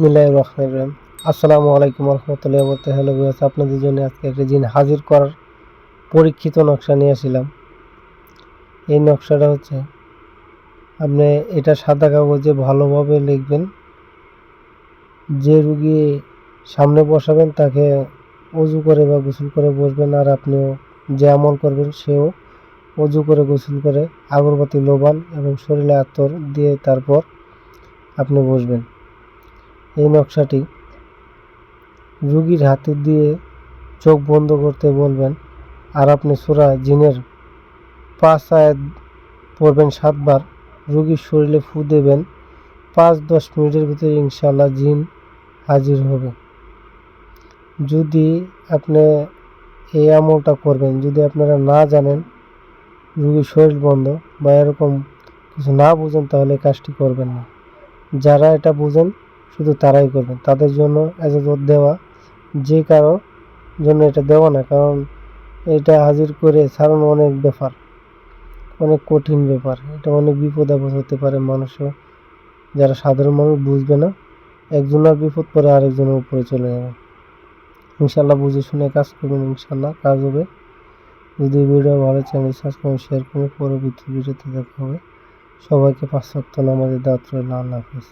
বিসমিল্লাহ রহমান রহিম। আসসালামু আলাইকুম রহমতুল্লাহ বলতে হ্যালো বিয়াস আপনাদের জন্য আজকে একটা জিন হাজির করার পরীক্ষিত নকশা নিয়ে আসছিলাম এই নকশাটা হচ্ছে, আপনি এটা সাদা কাগজে ভালোভাবে লিখবেন। যে রুগী সামনে বসাবেন, তাকে অজু করে বা গোসল করে বসবেন, আর আপনিও যে আমল করবেন, সেও অজু করে, গোসল করে, আগরবাতি লোবান এবং শরীরে আতর দিয়ে তারপর আপনি বসবেন। এই নকশাটি। রুগীর হাতে দিয়ে চোখ বন্ধ করতে বলবেন, আর আপনি সুরা জিনের পাঁচ আয়াত পড়বেন সাতবার। রুগীর শরীরে ফু দেবেন। পাঁচ দশ মিনিটের ভিতরে ইনশাল্লাহ জিন হাজির হবে। যদি আপনি এই আমলটা করবেন, যদি আপনারা না জানেন রুগীর শরীর বন্ধ বা এরকম কিছু না বুঝেন, তাহলে কাজটি করবেন না। যারা এটা বুঝেন শুধু তারাই করবেন। তাদের জন্য এজাজত দেওয়া যে কারও জন্য এটা দেওয়া না, কারণ এটা হাজির করে ছাড়ানো অনেক ব্যাপার, অনেক কঠিন ব্যাপার। এটা অনেক বিপদ আপদ হতে পারে মানুষও, যারা সাধারণ মানুষ বুঝবে না একজনের বিপদ পরে আরেকজনের উপরে চলে যাবে। ইনশাল্লাহ বুঝে শুনে কাজ করবেন ইনশাল্লাহ কাজ হবে। যদি ভিডিও ভালো চ্যানেল সাবস্ক্রাইব শেয়ার করে পরবর্তী ভিডিওতে দেখা হবে। সবাইকে সপ্তাহ নামাজের দাওয়াত রইল, আল্লাহ হাফিজ।